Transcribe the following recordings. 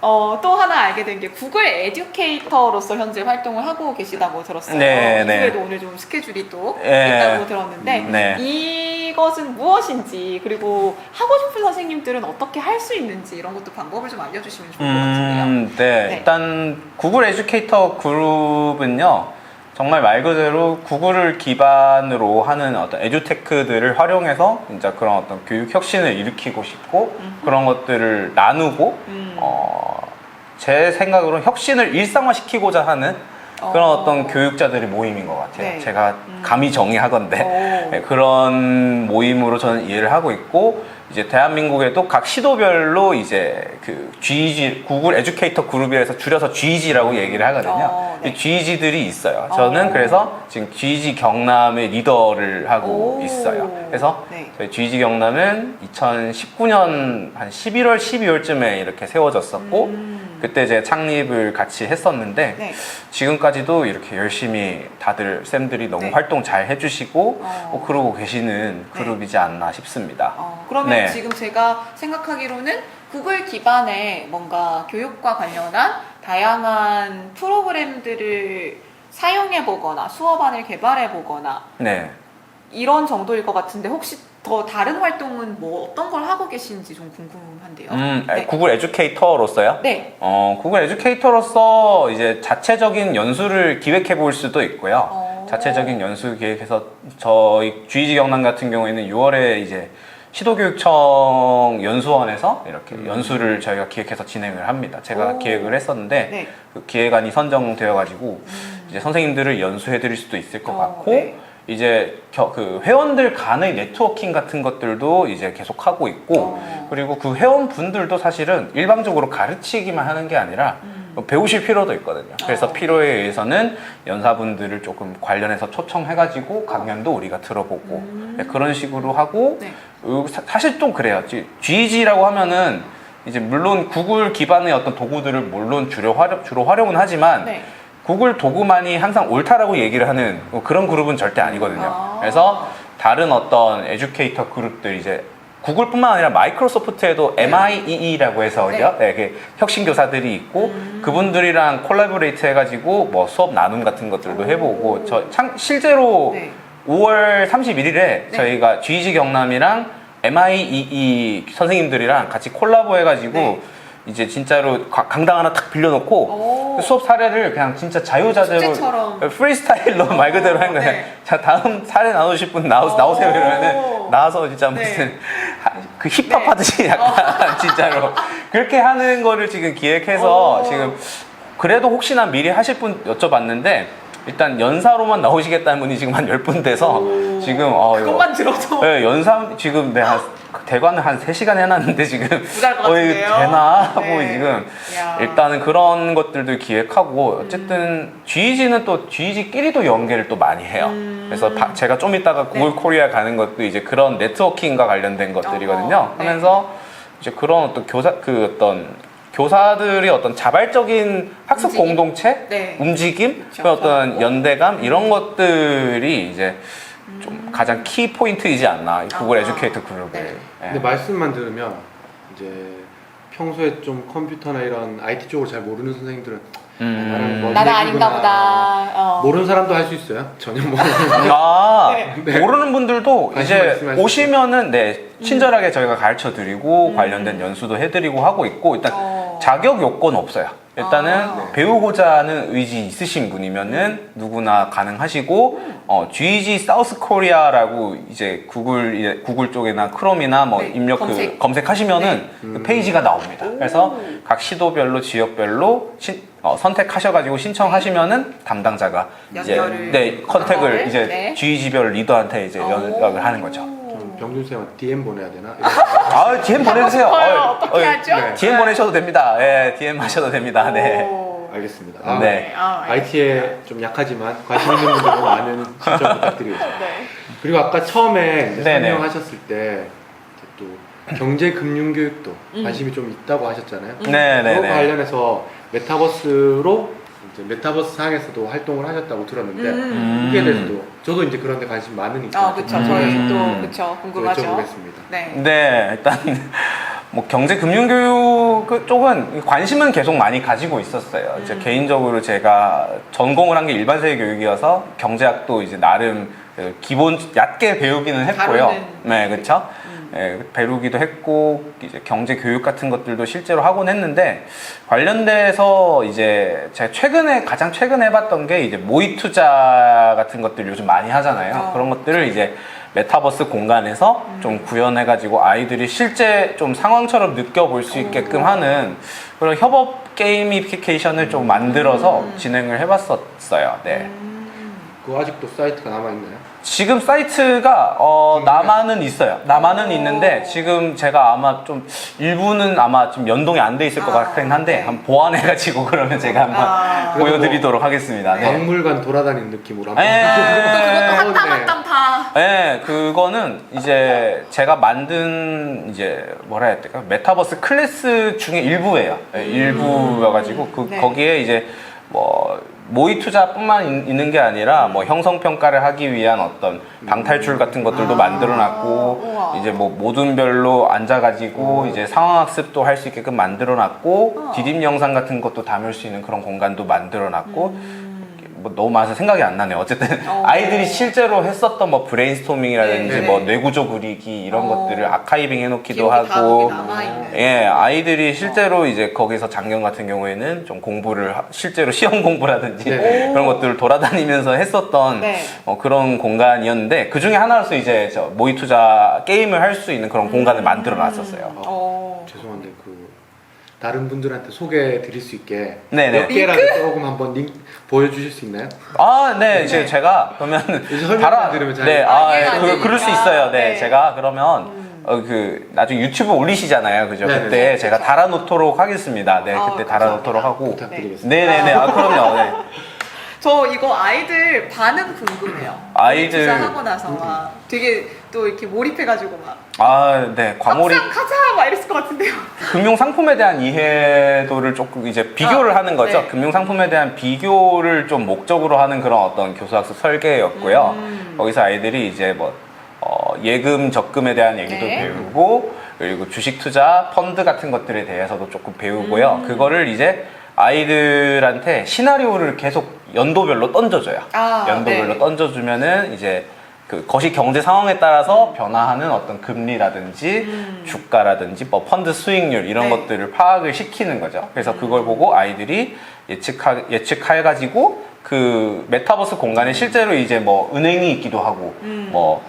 어, 또 하나 알게 된 게 구글 에듀케이터로서 현재 활동을 하고 계시다고 들었어요. 네, 네. 이후에도 오늘 좀 스케줄이 또 네. 있다고 들었는데 네. 이것은 무엇인지 그리고 하고 싶은 선생님들은 어떻게 할 수 있는지 이런 것도 방법을 좀 알려주시면 좋을 것 같은데요. 음, 네. 네. 일단 구글 에듀케이터 그룹은요. 정말 말 그대로 구글을 기반으로 하는 어떤 에듀테크들을 활용해서 이제 그런 어떤 교육 혁신을 일으키고 싶고 그런 것들을 나누고 음. 어, 제 생각으로 혁신을 일상화시키고자 하는 그런 어. 어떤 교육자들의 모임인 것 같아요. 네. 제가 음. 감히 정의하건데 오. 네, 그런 모임으로 저는 이해를 하고 있고 이제 대한민국에도 각 시도별로 이제 그 GEG 구글 에듀케이터 그룹이라서 줄여서 GEG라고 얘기를 하거든요. 어, 네. 이 GEG들이 있어요. 저는 어. 그래서 지금 GEG 경남의 리더를 하고 오. 있어요. 그래서 네. 저희 GEG 경남은 2019년 한 11월, 12월쯤에 이렇게 세워졌었고 음. 그때 이제 창립을 같이 했었는데 네. 지금까지도 이렇게 열심히 다들 쌤들이 너무 네. 활동 잘 해주시고 어. 뭐 그러고 계시는 네. 그룹이지 않나 싶습니다. 어, 그러면 네. 지금 제가 생각하기로는 구글 기반의 뭔가 교육과 관련한 다양한 프로그램들을 사용해 보거나 수업안을 개발해 보거나 네. 이런 정도일 것 같은데 혹시 더 다른 활동은 뭐 어떤 걸 하고 계신지 좀 궁금한데요. 음, 네. 구글 에듀케이터로서요? 네. 어, 구글 에듀케이터로서 이제 자체적인 연수를 기획해 볼 수도 있고요. 어. 자체적인 연수 기획해서 저희 GEG 경남 같은 경우에는 6월에 이제 시도교육청 연수원에서 이렇게 음. 연수를 저희가 기획해서 진행을 합니다. 제가 오. 기획을 했었는데 네. 그 기획안이 선정되어 가지고 음. 이제 선생님들을 연수해 드릴 수도 있을 것 어, 같고 네. 이제 겨- 그 회원들 간의 네트워킹 같은 것들도 이제 계속 하고 있고 어. 그리고 그 회원분들도 사실은 일방적으로 가르치기만 하는 게 아니라 음. 배우실 필요도 있거든요. 그래서 어. 필요에 의해서는 연사분들을 조금 관련해서 초청해가지고 강연도 우리가 들어보고 음. 네, 그런 식으로 하고 네. 어, 사- 사실 좀 그래요. GEG라고 하면은 이제 물론 구글 기반의 어떤 도구들을 물론 주로 활용, 주로 활용은 하지만 네. 구글 도구만이 항상 옳다라고 얘기를 하는 뭐 그런 그룹은 절대 아니거든요. 아. 그래서 다른 어떤 에듀케이터 그룹들 이제 구글뿐만 아니라 마이크로소프트에도 네. MIEE라고 해서 네. 네. 네, 혁신 교사들이 있고 음. 그분들이랑 콜라보레이트 해가지고 뭐 수업 나눔 같은 것들도 해보고 저 참 실제로 네. 5월 31일에 네. 저희가 GEG 경남이랑 MIEE 선생님들이랑 같이 콜라보 해가지고 네. 이제 진짜로 가- 강당 하나 탁 빌려놓고 오. 수업 사례를 그냥 진짜 자유자재로 숙제처럼. 프리스타일로 말 그대로 한 거예요. 네. 자 다음 사례 나누실 분 나오, 오. 나오세요 이러면은 나와서 진짜 네. 무슨 하- 그 힙합 네. 하듯이 약간 진짜로 그렇게 하는 거를 지금 기획해서 오. 지금 그래도 혹시나 미리 하실 분 여쭤봤는데 일단 연사로만 나오시겠다는 분이 지금 한 10분 돼서 오. 지금 어, 그것만 들어도 네, 연사 지금 내가 대관을 한 3시간 해놨는데 지금 부자일 것 어, 이거 같은데요? 되나 하고 네. 지금 야. 일단은 그런 것들도 기획하고 어쨌든 GEG는 또 GEG끼리도 연계를 또 많이 해요. 음. 그래서 바- 제가 좀 이따가 구글 네. 코리아 가는 것도 이제 그런 네트워킹과 관련된 것들이거든요. 어허, 네. 하면서 이제 그런 어떤 교사 그 어떤 교사들이 어떤 자발적인 학습 움직임? 공동체, 네. 움직임, 그쵸. 그 어떤 어. 연대감 이런 것들이 이제 좀 가장 키 포인트이지 않나 이 구글 음. 아하. 에듀케이터 그룹의. 네. 예. 근데 말씀만 들으면 이제 평소에 좀 컴퓨터나 이런 IT 쪽을 잘 모르는 선생님들은 음. 나는 뭐- 나는 얘기구나. 아닌가 보다. 어. 모르는 사람도 할 수 있어요. 전혀 모르는 아 네. 모르는 분들도 관심 이제 오시면은 네 친절하게 저희가 가르쳐 드리고 관련된 연수도 해드리고 하고 있고 일단 어. 자격 요건 없어요. 일단은 아. 배우고자 하는 의지 있으신 분이면은 누구나 가능하시고 어, GEG 사우스 코리아라고 이제 구글 구글 쪽이나 크롬이나 뭐 네, 입력 검색. 그 검색하시면은 네. 그 음. 페이지가 나옵니다. 오. 그래서 각 시도별로 지역별로 신- 어, 선택하셔가지고 신청하시면은 담당자가 이제 연결을 네 컨택을 연락을? 이제 네. GEG별 리더한테 이제 연락을 하는 거죠. 좀 병준 쌤한테 DM 보내야 되나? 아 DM 보내주세요. 싶어요. 어, 어떻게 어, 하죠? 네. DM 보내셔도 됩니다. 예, DM 하셔도 됩니다. 네. 오. 알겠습니다. 아, 네. 아, IT에 좀 약하지만 관심 있는 분들은 많은 신청 부탁드리겠습니다. 네. 그리고 아까 처음에 이제 네네. 설명하셨을 때 또 경제 금융 교육도 음. 관심이 좀 있다고 하셨잖아요. 음. 네, 네, 그거 네. 관련해서 메타버스로 이제 메타버스 상에서도 활동을 하셨다고 들었는데 음. 그게 대해서도 저도 이제 그런 데 관심 많으니까 아, 그쵸. 음. 저희 또, 그쵸. 궁금하죠. 여쭤보겠습니다. 네. 네, 일단 뭐 경제 금융 교육 그 쪽은 관심은 계속 많이 가지고 있었어요. 이제 음. 개인적으로 제가 전공을 한 게 일반 세계 교육이어서 경제학도 이제 나름 그 기본 얕게 배우기는 했고요. 다루는 네, 그렇죠. 음. 예, 배우기도 했고 이제 경제 교육 같은 것들도 실제로 하곤 했는데 관련돼서 이제 제가 최근에 가장 최근에 해봤던 게 이제 모의 투자 같은 것들 요즘 많이 하잖아요. 어. 그런 것들을 이제 메타버스 공간에서 음. 좀 구현해가지고 아이들이 실제 좀 상황처럼 느껴볼 수 있게끔 하는 그런 협업 게이미피케이션을 좀 만들어서 음. 진행을 해봤었어요. 네. 음. 그 아직도 사이트가 남아 있나요? 지금 사이트가 어? 남아는 있어요. 남아는 오. 있는데 지금 제가 아마 좀 일부는 아마 좀 연동이 안 돼 있을 것 아, 같긴 한데 네. 한번 보완해 가지고 그러면 제가 한번 아. 보여드리도록 하겠습니다. 네. 박물관 돌아다니는 느낌으로 한번. 예. 그것도 한땀 네. 한땀 다. 네, 그거는 이제 제가 만든 이제 뭐라 해야 될까 메타버스 클래스 중에 일부예요. 네, 일부여가지고 그 네. 거기에 이제 뭐 모의 투자뿐만 있- 있는 게 아니라 뭐 형성 평가를 하기 위한 어떤 방탈출 같은 것들도 아, 만들어놨고 우와. 이제 뭐 모둠별로 앉아가지고 이제 상황 학습도 할 수 있게끔 만들어놨고 우와. 디딤 영상 같은 것도 담을 수 있는 그런 공간도 만들어놨고 음. 뭐 너무 많아서 생각이 안 나네요. 어쨌든 어. 아이들이 실제로 했었던 뭐 브레인스토밍이라든지 네, 네. 뭐 뇌구조 그리기 이런 어. 것들을 아카이빙 해놓기도 다 하고 거기 남아있는. 예 아이들이 실제로 이제 거기서 작년 같은 경우에는 좀 공부를 하- 실제로 시험 공부라든지 네. 그런 것들을 돌아다니면서 했었던 네. 어, 그런 공간이었는데 그 중에 하나로서 이제 저 모의 투자 게임을 할 수 있는 그런 공간을 만들어 놨었어요. 어. 죄송한데 그 다른 분들한테 소개해 드릴 수 있게 네네. 몇 개라도 조금 한번 링 보여주실 수 있나요? 아, 네, 이제 네. 제가 그러면 이제 설명만 들으면 잘 네, 아, 아, 예, 안 그, 되니까. 그럴 수 있어요. 네, 네. 제가 그러면 음. 어, 그 나중에 유튜브 올리시잖아요, 그죠? 네네. 그때 제가 달아놓도록 하겠습니다. 네, 아, 그때 감사합니다. 달아놓도록 하고. 부탁드리겠습니다. 네, 네, 네. 아, 그럼요. 네. 저 이거 아이들 반응 궁금해요. 아이들- 투자하고 나서 막 되게 또 이렇게 몰입해가지고 막 아, 네, 과몰입. 막상 가자 막 이랬을 것 같은데요. 금융 상품에 대한 이해도를 조금 이제 비교를 아, 하는 거죠. 네. 금융 상품에 대한 비교를 좀 목적으로 하는 그런 어떤 교수학습 설계였고요. 음. 거기서 아이들이 이제 뭐 어, 예금 적금에 대한 얘기도 네. 배우고 그리고 주식 투자 펀드 같은 것들에 대해서도 조금 배우고요. 음. 그거를 이제 아이들한테 시나리오를 계속 연도별로 던져줘요. 아, 연도별로 네. 던져주면은 이제 그 거시 경제 상황에 따라서 변화하는 어떤 금리라든지 음. 주가라든지 뭐 펀드 수익률 이런 네. 것들을 파악을 시키는 거죠. 그래서 그걸 보고 아이들이 예측하 예측해 가지고 그 메타버스 공간에 실제로 이제 뭐 은행이 있기도 하고 음. 뭐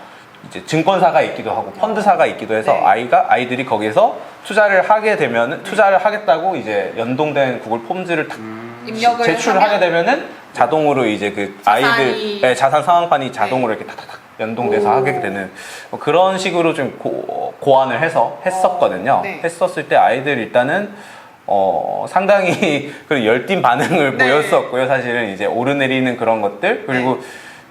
이제 증권사가 있기도 하고 펀드사가 있기도 해서 네. 아이가 아이들이 거기서 투자를 하게 되면 투자를 하겠다고 이제 연동된 구글 폼즈를 탁 입력을 제출을 하면? 하게 되면은 자동으로 이제 그 자산이- 아이들 네, 자산 상황판이 자동으로 이렇게 탁탁탁 연동돼서 오. 하게 되는 뭐 그런 식으로 좀 고, 고안을 해서 했었거든요. 어, 네. 했었을 때 아이들 일단은 어, 상당히 그 열띤 반응을 네. 보였었고요. 사실은 이제 오르내리는 그런 것들 그리고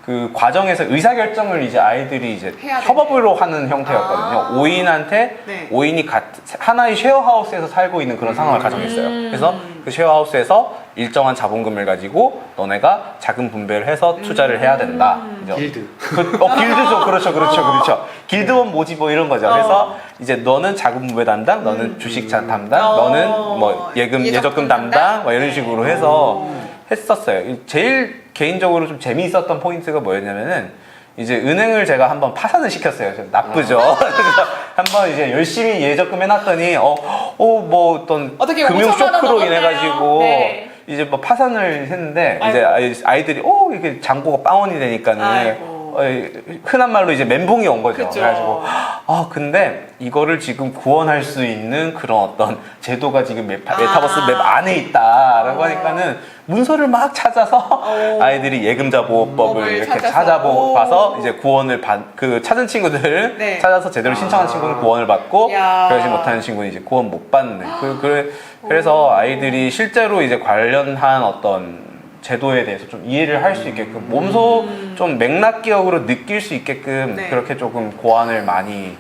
그 과정에서 의사결정을 이제 아이들이 이제 해야 협업으로 하는 형태였거든요. 아. 5인한테 네. 5인이 같, 하나의 쉐어하우스에서 살고 있는 그런 상황을 가정했어요. 음. 그래서 그 쉐어하우스에서 일정한 자본금을 가지고 너네가 자금 분배를 해서 투자를 해야 된다. 음. 이제 길드. 그, 어, 길드죠. 그렇죠. 그렇죠. 그렇죠. 길드원 모집 뭐 이런 거죠. 어. 그래서 이제 너는 자금 분배 담당, 너는 음. 주식 자 담당, 어. 너는 뭐 예금, 예적금 예적금 담당? 담당, 뭐 이런 네. 식으로 해서 음. 했었어요. 제일 개인적으로 좀 재미있었던 포인트가 뭐였냐면은 이제 은행을 제가 한번 파산을 시켰어요. 좀 나쁘죠. 아. 그래서 한번 이제 열심히 예적금 해놨더니 어, 어, 뭐 어떤 어떻게 금융 5천만 원 쇼크로 넘었나요? 인해 가지고 네. 이제 뭐 파산을 했는데 이제 아이- 아이들이 어 이게 잔고가 빵원이 되니까는 아이고. 어, 흔한 말로 이제 멘붕이 온 거죠. 그죠. 그래가지고 아 근데 이거를 지금 구원할 수 있는 그런 어떤 제도가 지금 메타, 아. 메타버스 맵 안에 있다라고 어. 하니까는 문서를 막 찾아서 어. 아이들이 예금자 보호법을 법을 이렇게 찾아서. 찾아보고 오. 봐서 이제 구원을 받그 찾은 친구들을 네. 찾아서 제대로 신청한 아. 친구는 구원을 받고 야. 그러지 못하는 친구는 이제 구원 못 받는 그, 그 그래서 아이들이 실제로 이제 관련한 어떤 제도에 대해서 좀 이해를 할 수 있게끔 몸소 좀 맥락 기억으로 느낄 수 있게끔 네. 그렇게 조금 고안을 많이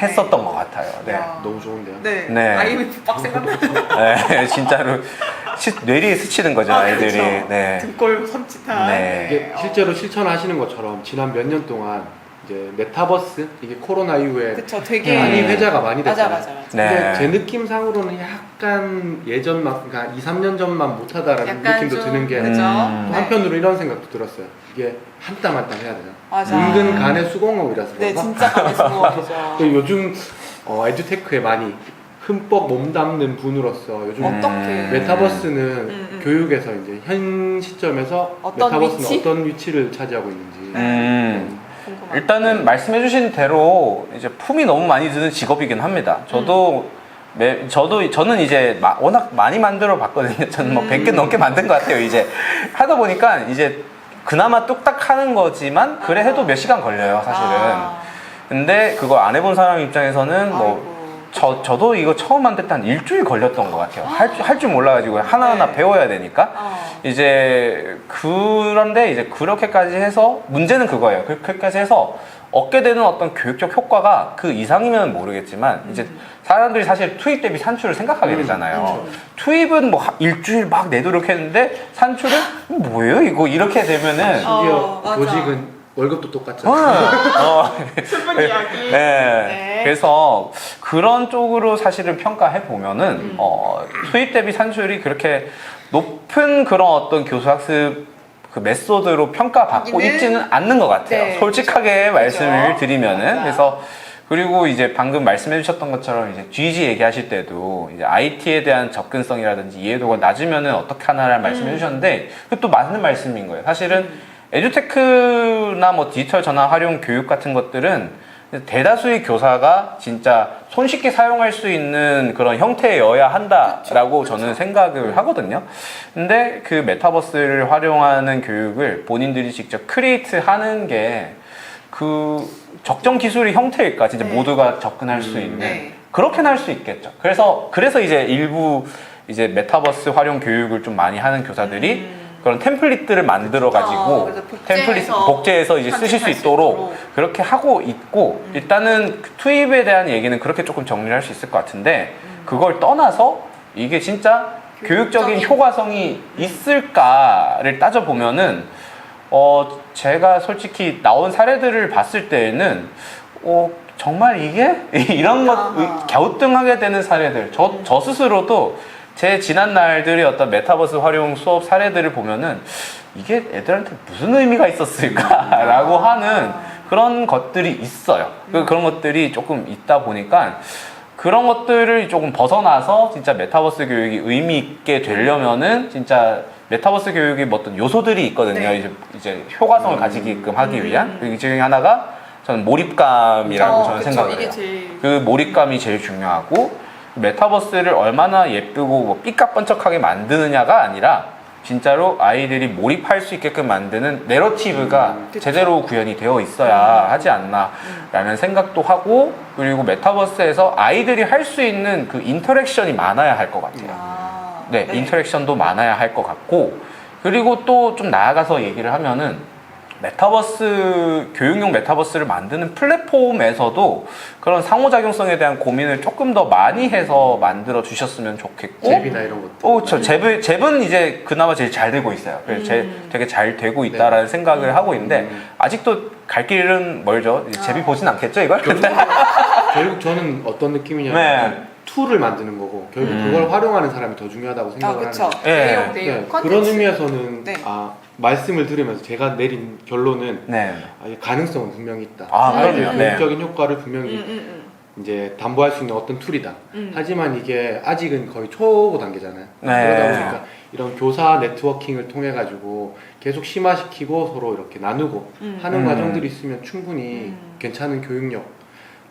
했었던 것 같아요. 네. 야. 너무 좋은데요. 네. 네. IMF 빡 생각나요. 네, 진짜로 시- 뇌리에 스치는 거죠, 아, 아이들이. 그렇죠. 네. 등골 섬찟한. 네. 이게 실제로 실천하시는 것처럼 지난 몇 년 동안 이제 메타버스 이게 코로나 이후에 그쵸, 되게 많이 회자가 많이 맞아 됐잖아요. 맞아 맞아. 네. 근데 제 느낌상으로는 약간 예전만 그러니까 2, 3년 전만 못하다라는 약간 느낌도 좀 드는 게 그죠. 음. 또 네. 한편으로 이런 생각도 들었어요. 이게 한 땀 한 땀 해야 되나? 맞아. 은근 간의 수공업이라서 네, 그런가? 진짜. 또 요즘 어, 에듀테크에 많이 흠뻑 몸담는 분으로서 요즘 어떻게 음. 메타버스는 음, 음. 교육에서 이제 현 시점에서 어떤 메타버스는 위치? 어떤 위치를 차지하고 있는지 음. 궁금하다. 일단은 말씀해주신 대로 이제 품이 너무 많이 드는 직업이긴 합니다. 저도 매, 저도 저는 이제 마- 워낙 많이 만들어 봤거든요. 저는 뭐 음. 100개 넘게 만든 것 같아요. 이제 하다 보니까 이제 그나마 뚝딱 하는 거지만 그래 해도 몇 시간 걸려요, 사실은. 아, 근데 그거 안 해본 사람 입장에서는 뭐 아이고. 저, 저도 이거 처음 만들 때 한 일주일 걸렸던 것 같아요. 할, 줄- 할줄 몰라가지고 하나하나 네. 배워야 되니까. 어. 이제 그런데 이제 그렇게까지 해서 문제는 그거예요. 그렇게까지 해서 얻게 되는 어떤 교육적 효과가 그 이상이면 모르겠지만 이제 사람들이 사실 투입 대비 산출을 생각하게 음, 되잖아요. 그렇죠. 투입은 뭐 하- 일주일 막 내도록 했는데 산출은 뭐예요 이거 이렇게 되면은 어, 맞아. 보직은 월급도 어, 똑같잖아요. 어, 슬픈 이야기. 네. 네. 그래서 그런 쪽으로 사실은 평가해 보면은 음. 어, 수입 대비 산출이 그렇게 높은 그런 어떤 교수 학습 그 메소드로 평가받고 여기는- 있지는 않는 것 같아요. 네, 솔직하게 말씀을 그죠. 드리면은 맞아. 그래서 그리고 이제 방금 말씀해 주셨던 것처럼 이제 GG 얘기하실 때도 이제 IT에 대한 접근성이라든지 이해도가 낮으면은 어떻게 하나를 말씀해 음. 주셨는데 그것도 맞는 말씀인 거예요. 사실은 에듀테크나 뭐 디지털 전화 활용 교육 같은 것들은 대다수의 교사가 진짜 손쉽게 사용할 수 있는 그런 형태여야 한다라고 저는 생각을 하거든요. 근데 그 메타버스를 활용하는 교육을 본인들이 직접 크리에이트 하는 게 그 적정 기술의 형태일까? 진짜 네. 모두가 접근할 수 음. 있는. 네. 그렇게는 할 수 있겠죠. 그래서 그래서 이제 일부 이제 메타버스 활용 교육을 좀 많이 하는 교사들이 음. 그런 템플릿들을 만들어 어, 가지고 그래서 템플릿 복제해서 복제해서 이제 쓰실 수 있도록 있도록. 그렇게 하고 있고 음. 일단은 그 투입에 대한 얘기는 그렇게 조금 정리를 할수 있을 것 같은데 음. 그걸 떠나서 이게 진짜 교육적인 교육적인- 효과성이 있을까를 따져 보면은 어 제가 솔직히 나온 사례들을 봤을 때에는 어 정말 이게 이런 것 아하. 갸우뚱하게 되는 사례들 저, 저 스스로도 제 지난 날들의 어떤 메타버스 활용 수업 사례들을 보면은 이게 애들한테 무슨 의미가 있었을까라고 아. 하는 그런 것들이 있어요. 그- 그런 것들이 조금 있다 보니까 그런 것들을 조금 벗어나서 진짜 메타버스 교육이 의미 있게 되려면은 진짜 메타버스 교육의 뭐 어떤 요소들이 있거든요. 네. 이제, 이제 효과성을 음. 가지게끔 하기 음. 위한 그 중에 하나가 저는 몰입감이라고 어, 저는 그쵸. 생각을 해요. 제일 그 몰입감이 제일 중요하고 메타버스를 얼마나 예쁘고 뭐 삐까뻔쩍하게 만드느냐가 아니라 진짜로 아이들이 몰입할 수 있게끔 만드는 내러티브가 음. 제대로 구현이 되어 있어야 하지 않나라는 생각도 하고 그리고 메타버스에서 아이들이 할 수 있는 그 인터랙션이 많아야 할 것 같아요. 아, 네, 인터랙션도 많아야 할 것 같고 그리고 또 좀 나아가서 얘기를 하면은 메타버스 교육용 메타버스를 만드는 플랫폼에서도 그런 상호작용성에 대한 고민을 조금 더 많이 해서 만들어 주셨으면 좋겠고 잽이나 이런 것들. 어, 저 잽은 잽은 이제 그나마 제일 잘 되고 있어요. 그래서 제- 음. 되게 잘 되고 있다라는 생각을 하고 있는데 음. 아직도 갈 길은 멀죠. 이제 잽이 아. 보진 않겠죠, 이걸? 결국, 결국 저는 어떤 느낌이냐면 네. 툴을 만드는 거고 결국 음. 그걸 활용하는 사람이 더 중요하다고 아, 생각을 그쵸. 하는 예. 내용, 네, 내용, 그런 컨텐츠. 의미에서는 네. 아, 말씀을 들으면서 제가 내린 결론은 네. 아, 이 가능성은 분명히 있다. 아, 그럼요. 네. 교육적인 효과를 음, 분명히 음, 이제 담보할 수 있는 어떤 툴이다. 음. 하지만 이게 아직은 거의 초보 단계잖아요. 네. 그러다 보니까 이런 교사 네트워킹을 통해 가지고 계속 심화시키고 서로 이렇게 나누고 음. 하는 음. 과정들이 있으면 충분히 음. 괜찮은 교육력,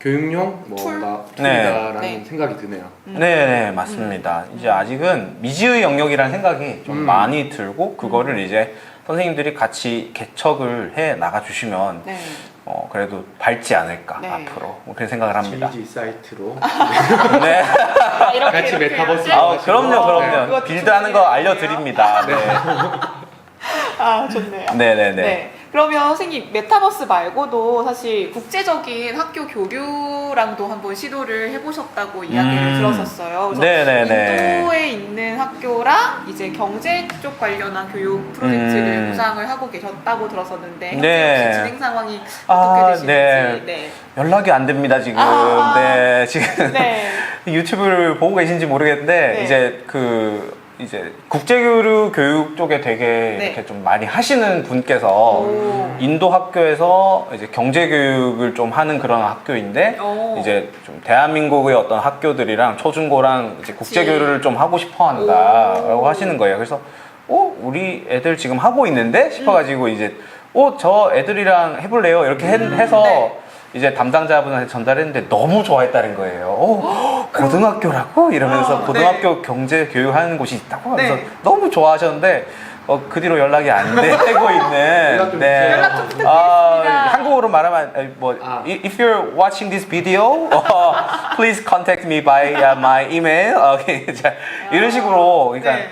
교육용 툴? 뭔가 네. 툴이다라는 네. 생각이 드네요. 음. 네, 네, 맞습니다. 이제 아직은 미지의 영역이라는 생각이 좀 음. 많이 들고 그거를 이제 선생님들이 같이 개척을 해 나가 주시면 네. 어, 그래도 밝지 않을까 네. 앞으로 뭐 그런 생각을 합니다. GG 사이트로 네. 아, 이렇게, 같이 이렇게 메타버스 해야지? 아, 그럼요, 어, 그럼요. 그것도 빌드하는 거 알려드립니다. 네. 아, 좋네요. 네, 네, 네. 네. 그러면 선생님 메타버스 말고도 사실 국제적인 학교 교류랑도 한번 시도를 해보셨다고 이야기를 음. 들었었어요. 그래서 네네네. 인도에 있는 학교랑 이제 경제 쪽 관련한 교육 프로젝트를 음. 구상을 하고 계셨다고 들었었는데 현재 네. 혹시 진행 상황이 아, 어떻게 되시는지 네. 네. 연락이 안 됩니다 지금. 아. 네 지금 네. 유튜브를 보고 계신지 모르겠는데 네. 이제 그 이제 국제교류 교육 쪽에 되게 네. 이렇게 좀 많이 하시는 분께서 오. 인도 학교에서 이제 경제 교육을 좀 하는 그런 학교인데 오. 이제 좀 대한민국의 어떤 학교들이랑 초중고랑 이제 국제 교류를 좀 하고 싶어 한다라고 오. 하시는 거예요. 그래서 어 우리 애들 지금 하고 있는데 싶어가지고 이제 어 저 애들이랑 해볼래요 이렇게 해, 해서 네. 이제 담당자분한테 전달했는데 너무 좋아했다는 거예요. 어, 고등학교라고 이러면서 아, 고등학교 경제 교육하는 곳이 있다고 하면서 네. 너무 좋아하셨는데 어, 그 뒤로 연락이 안 되고 연락 있는 좀 네. 연락 좀 부탁드리겠습니다. 아, 한국어로 말하면 아니, 뭐 아. if you're watching this video, uh, please contact me by uh, my email. 오케이. 자, 이런 식으로 그러니까 네.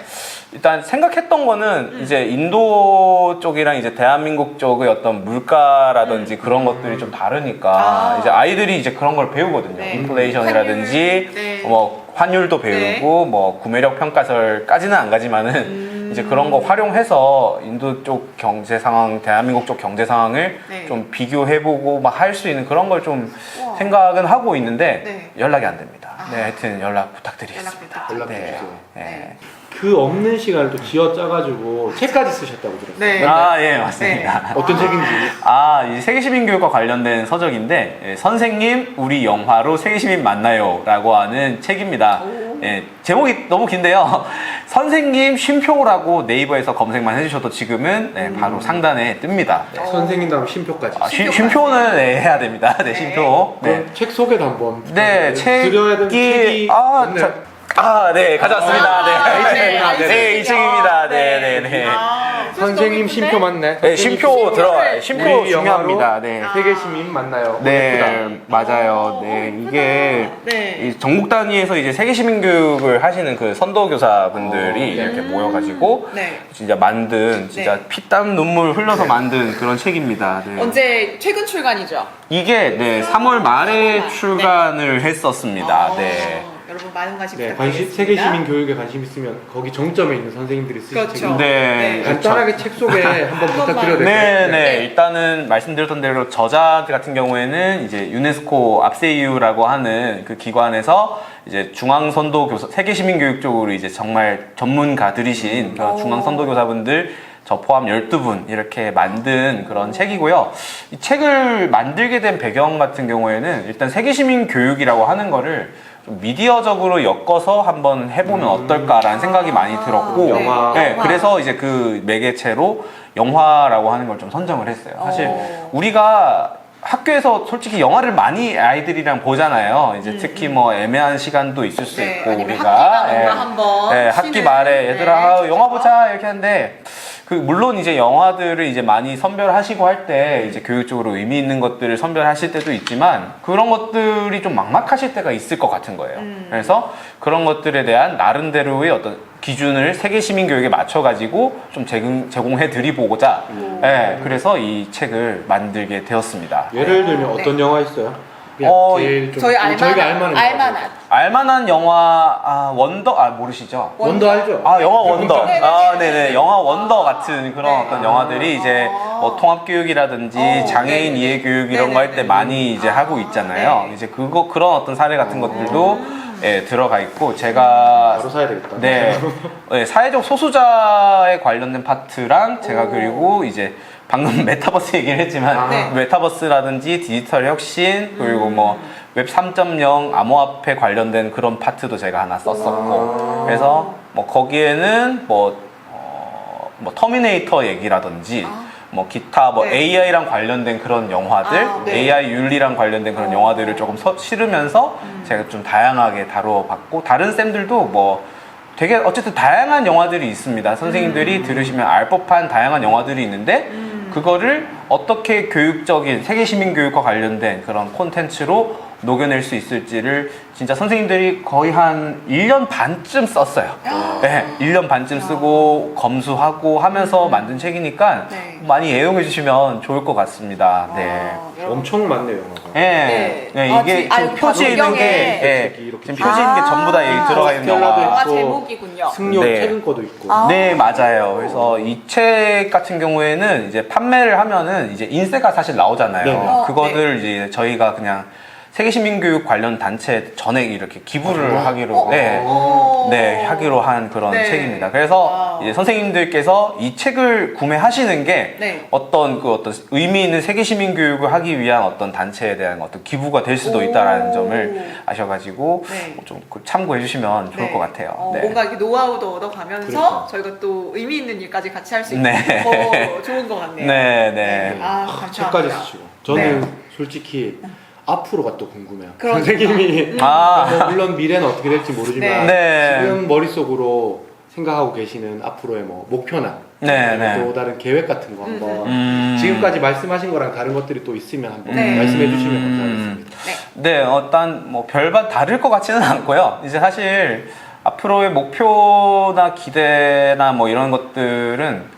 일단 생각했던 거는 이제 인도 쪽이랑 이제 대한민국 쪽의 어떤 물가라든지 그런 것들이 좀 다르니까 아. 이제 아이들이 이제 그런 걸 배우거든요. 네. 인플레이션이라든지 환율, 네. 뭐 환율도 배우고 뭐 구매력 평가설까지는 안 가지만은 음. 이제 그런 거 활용해서 인도 쪽 경제 상황, 대한민국 쪽 경제 상황을 네. 좀 비교해보고 막 할 수 있는 그런 걸 좀 우와. 생각은 하고 있는데 네. 연락이 안 됩니다. 아. 네, 하여튼 연락 부탁드리겠습니다. 연락 연락 네. 주세요. 네. 그 없는 시간을 또 쥐어 짜가지고 책까지 쓰셨다고 들었어요. 네. 아, 예, 맞습니다. 어떤 아. 책인지. 아, 이 세계시민 교육과 관련된 서적인데, 예, 선생님, 우리 영화로 세계시민 만나요. 라고 하는 책입니다. 오. 예, 제목이 너무 긴데요. 선생님 쉼표라고 네이버에서 검색만 해주셔도 지금은 네, 바로 상단에 뜹니다. 네. 어. 선생님 다음 쉼표까지. 아, 쉼, 쉼표는 네, 해야 됩니다. 네, 네. 쉼표. 네. 그럼 책 소개도 한번. 네, 드려야 되는 책이 책이 아, 없네요. 자, 아, 네, 가져왔습니다. 아, 네, 네, 네, 네, 이 책입니다. 네, 네, 네. 아, 선생님 쉼표 맞네. 네, 쉼표 들어와요. 쉼표 우리 중요합니다. 영화로 네. 아. 세계 시민 만나요. 네. 맞아요. 어, 네, 예쁘다. 이게 네. 이 전국 단위에서 이제 세계 시민 교육을 하시는 그 선도 교사분들이 어, 네. 이렇게 모여가지고 네. 진짜 만든 진짜 네. 피땀 눈물 흘려서 만든 그런 책입니다. 네. 언제 최근 출간이죠? 이게 네 3월 말에 네. 출간을 했었습니다. 어, 네. 여러분 많은 관심 네, 부탁드리겠습니다. 관심, 세계 시민 교육에 관심 있으면 거기 정점에 있는 선생님들이 쓰신 그렇죠. 책입니다. 네. 간단하게 책 소개 한번 부탁드려도 될까요? 네, 네. 네. 일단은 말씀드렸던 대로 저자 같은 경우에는 이제 유네스코 압세이유라고 하는 그 기관에서 이제 중앙 선도 교사, 세계 시민 교육 쪽으로 이제 정말 전문가들이신 그런 오. 중앙 선도 교사분들 저 포함 12분 이렇게 만든 그런 책이고요. 이 책을 만들게 된 배경 같은 경우에는 일단 세계 시민 교육이라고 하는 거를 좀 미디어적으로 엮어서 한번 해보면 어떨까라는 생각이 많이 들었고, 네. 영화. 네, 영화. 그래서 이제 그 매개체로 영화라고 하는 걸 좀 선정을 했어요. 사실 어. 우리가 학교에서 솔직히 영화를 많이 아이들이랑 보잖아요. 이제 특히 뭐 애매한 시간도 있을 수 음, 네, 있고 아니면 우리가 학기가 예. 뭔가 한번 네, 학기 쉬는, 말에 얘들아 네, 아, 영화. 보자 이렇게 하는데 그 물론 이제 영화들을 이제 많이 선별하시고 할 때 이제 교육적으로 의미 있는 것들을 선별하실 때도 있지만 그런 것들이 좀 막막하실 때가 있을 것 같은 거예요. 음. 그래서 그런 것들에 대한 나름대로의 어떤 기준을 세계 시민 교육에 맞춰 가지고 좀 제공, 제공해 드리고자 음. 네, 그래서 이 책을 만들게 되었습니다. 예를 들면 네. 어떤 영화 있어요? 그냥 어, 제일 좀 저희 알만한 저희가 알만한 알만한 알만한 영화 아, 원더 아 모르시죠? 원더 알죠? 아 영화 원더 네네네. 아 네네 영화 원더 같은 그런 네. 어떤 영화들이 이제 아. 뭐 통합교육이라든지 어, 장애인 네네네. 이해 교육 이런 거할때 네네네. 많이 이제 아, 하고 있잖아요 네. 이제 그거 그런 어떤 사례 같은 것들도 음. 예, 들어가 있고 제가 바로 사야 되겠다. 네, 네, 사회적 소수자에 관련된 파트랑 제가 오. 그리고 이제 방금 메타버스 얘기를 했지만 아. 네. 메타버스라든지 디지털 혁신 그리고 음. 뭐웹 3.0 암호화폐 관련된 그런 파트도 제가 하나 썼었고 아. 그래서 뭐 거기에는 뭐, 어, 뭐 터미네이터 얘기라든지 아. 뭐 기타 뭐 네. AI랑 관련된 그런 영화들 아, 네. AI 윤리랑 관련된 그런 어. 영화들을 조금 서- 실으면서 음. 제가 좀 다양하게 다뤄봤고 다른 쌤들도 뭐 되게 어쨌든 다양한 영화들이 있습니다. 선생님들이 들으시면 알 법한 다양한 영화들이 있는데 음. 그거를 어떻게 교육적인 세계 시민 교육과 관련된 그런 콘텐츠로 녹여낼 수 있을지를 진짜 선생님들이 거의 한 1년 반쯤 썼어요. 네, 1년 반쯤 쓰고 검수하고 하면서 만든 책이니까 네. 많이 애용해 주시면 좋을 것 같습니다. 네. 아, 여러분. 엄청 많네요 영화가. 네. 네. 네, 아, 이게 지- 아, 지금 표지에 있는. 게 예, 이렇게 지금 표지에 있는 게 전부 다 여기 들어가 있는 영화. 영화 또 제목이군요. 승려 네. 최근 거도 있고. 아. 네, 맞아요. 그래서 이 책 같은 경우에는 이제 판매를 하면은 이제 인세가 사실 나오잖아요. 네. 어, 그거를 이제 저희가 그냥 세계 시민교육 관련 단체 전액 이렇게 기부를 아, 하기로 어? 네. 오. 네, 하기로 한 그런 네. 책입니다. 그래서 와우. 이제 선생님들께서 이 책을 구매하시는 게 네. 어떤 그 어떤 의미 있는 세계 시민 교육을 하기 위한 어떤 단체에 대한 어떤 기부가 될 수도 오. 있다라는 점을 아셔가지고 네. 좀 참고해 주시면 좋을 네. 것 같아요. 어, 네. 뭔가 이렇게 노하우도 얻어가면서 그러니까. 저희가 또 의미 있는 일까지 같이 할수 네. 있는 더 좋은 것 같네요. 네, 네. 아, 아, 감사합니다. 책까지 쓰시고. 저는 네. 솔직히 앞으로가 또 궁금해요. 그러니까. 선생님이 아. 뭐 물론 미래는 어떻게 될지 모르지만 네. 지금 머릿속으로 생각하고 계시는 앞으로의 뭐 목표나 네, 네. 또 다른 계획 같은 거 한번 음. 지금까지 말씀하신 거랑 다른 것들이 또 있으면 한번 네. 말씀해 주시면 음. 감사하겠습니다. 네. 네, 일단 뭐 별반 다를 것 같지는 않고요. 이제 사실 앞으로의 목표나 기대나 뭐 이런 것들은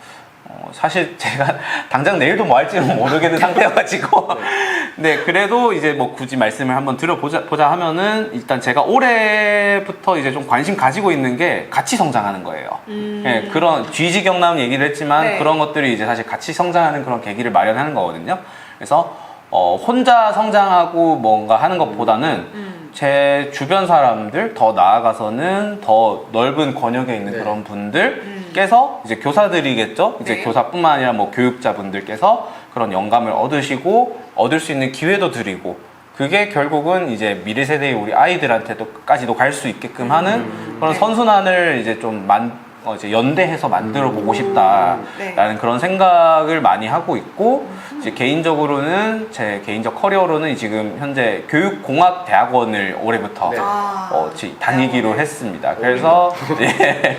어, 사실 제가 당장 내일도 뭐 할지는 모르겠는 상태여가지고 네 그래도 이제 뭐 굳이 말씀을 한번 드려보자 보자 하면은 일단 제가 올해부터 이제 좀 관심 가지고 있는 게 같이 성장하는 거예요. 음. 네, 그런 GG 경남 얘기를 했지만 네. 그런 것들이 이제 사실 같이 성장하는 그런 계기를 마련하는 거거든요. 그래서 어, 혼자 성장하고 뭔가 하는 것보다는 음. 제 주변 사람들 더 나아가서는 더 넓은 권역에 있는 네. 그런 분들 께서 이제 교사들이겠죠. 이제 네. 교사뿐만 아니라 뭐 교육자분들께서 그런 영감을 얻으시고 얻을 수 있는 기회도 드리고 그게 결국은 이제 미래 세대의 우리 아이들한테도 까지도 갈 수 있게끔 하는 그런 네. 선순환을 이제 좀 만, 어, 이제 연대해서 만들어 보고 싶다라는 네. 그런 생각을 많이 하고 있고 이제 개인적으로는 제 개인적 커리어로는 지금 현재 교육공학 대학원을 올해부터 네. 아. 어, 지- 다니기로 했습니다. 그래서 예,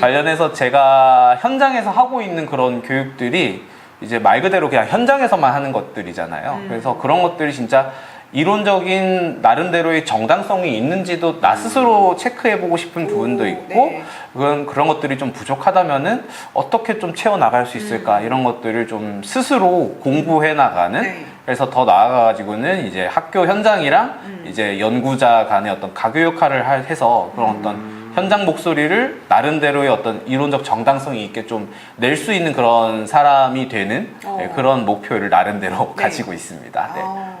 관련해서 제가 현장에서 하고 있는 그런 교육들이 이제 말 그대로 그냥 현장에서만 하는 것들이잖아요. 음. 그래서 그런 것들이 진짜 이론적인 나름대로의 정당성이 있는지도 나 스스로 체크해보고 싶은 부분도 오, 있고 네. 그런 그런 것들이 좀 부족하다면은 어떻게 좀 채워 나갈 수 있을까 이런 것들을 좀 스스로 공부해 나가는 음. 네. 그래서 더 나아가가지고는 이제 학교 현장이랑 음. 이제 연구자 간의 어떤 가교 역할을 할- 해서 그런 음. 어떤 현장 목소리를 나름대로의 어떤 이론적 정당성이 있게 좀 낼 수 있는 그런 사람이 되는 어. 네, 그런 목표를 나름대로 네. 가지고 있습니다. 네. 아,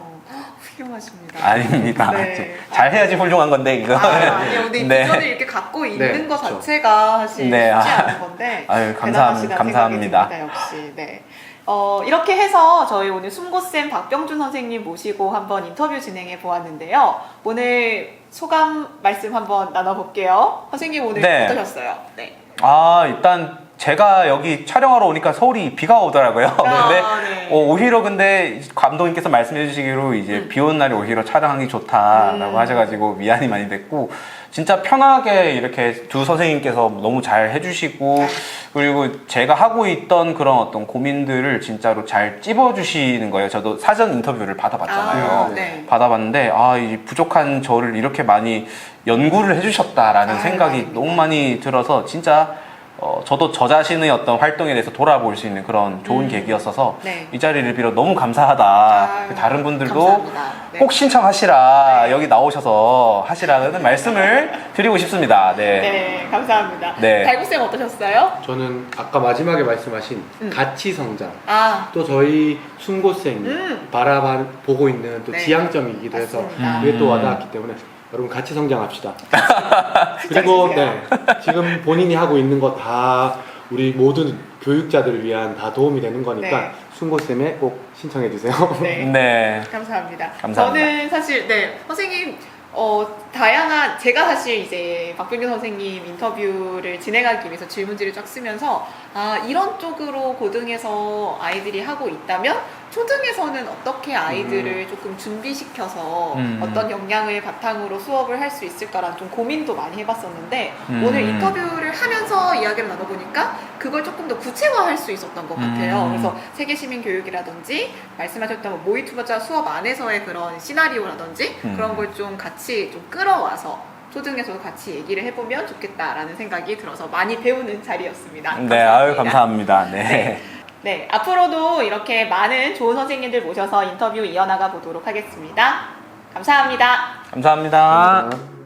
훌륭하십니다. 아닙니다. 네. 잘 해야지 훌륭한 건데 이거. 아, 아니요. 근데 이 네. 비전을 이렇게 갖고 있는 네, 것 그렇죠. 자체가 사실 네, 쉽지 아. 않은 건데. 아유, 감사합- 감사합니다. 생각이 듭니다, 역시. 네. 어, 이렇게 해서 저희 오늘 숨고쌤 박병준 선생님 모시고 한번 인터뷰 진행해 보았는데요. 오늘 소감 말씀 한번 나눠볼게요. 선생님 오늘 네. 어떠셨어요? 네. 아 일단 제가 여기 촬영하러 오니까 서울이 비가 오더라고요. 아, 근데 네. 어, 오히려 근데 감독님께서 말씀해 주시기로 이제 음. 비 오는 날이 오히려 촬영하기 좋다라고 음. 하셔가지고 미안이 많이 됐고 진짜 편하게 이렇게 두 선생님께서 너무 잘 해주시고 그리고 제가 하고 있던 그런 어떤 고민들을 진짜로 잘 찝어주시는 거예요. 저도 사전 인터뷰를 받아봤잖아요. 아, 네. 받아봤는데 아, 이 부족한 저를 이렇게 많이 연구를 해주셨다라는 아유, 생각이. 너무 많이 들어서 진짜 어, 저도 저 자신의 어떤 활동에 대해서 돌아볼 수 있는 그런 좋은 음. 계기였어서 네. 이 자리를 빌어 너무 감사하다. 아유, 다른 분들도 감사합니다. 네. 꼭 신청하시라. 네. 여기 나오셔서 하시라는 말씀을 드리고 싶습니다. 네. 네, 감사합니다. 네. 달구 쌤 어떠셨어요? 저는 아까 마지막에 말씀하신 음. 가치 성장 아, 또 저희 순고생이 음. 바라보고 있는 또 네. 지향점이기도 해서 맞습니다. 그게 또 음. 와닿았기 때문에 여러분 같이 성장합시다. 그리고 네, 지금 본인이 하고 있는 거 다 우리 모든 교육자들을 위한 다 도움이 되는 거니까 네. 순고 쌤에 꼭 신청해 주세요. 네. 네. 감사합니다. 감사합니다. 저는 사실 네 선생님 어 다양한 제가 사실 이제 박병규 선생님 인터뷰를 진행하기 위해서 질문지를 쫙 쓰면서 아 이런 쪽으로 고등에서 아이들이 하고 있다면 초등에서는 어떻게 아이들을 조금 준비시켜서 음. 어떤 역량을 바탕으로 수업을 할 수 있을까라는 좀 고민도 많이 해봤었는데 음. 오늘 인터뷰를 하면서 이야기를 나눠보니까 그걸 조금 더 구체화할 수 있었던 것 같아요. 음. 그래서 세계 시민 교육이라든지 말씀하셨던 뭐 모의투자자 수업 안에서의 그런 시나리오라든지 음. 그런 걸 좀 같이 좀 끌어와서 초등에서도 같이 얘기를 해보면 좋겠다라는 생각이 들어서 많이 배우는 자리였습니다. 네, 아유, 감사합니다. 네. 네. 네, 앞으로도 이렇게 많은 좋은 선생님들 모셔서 인터뷰 이어나가 보도록 하겠습니다. 감사합니다. 감사합니다. 감사합니다.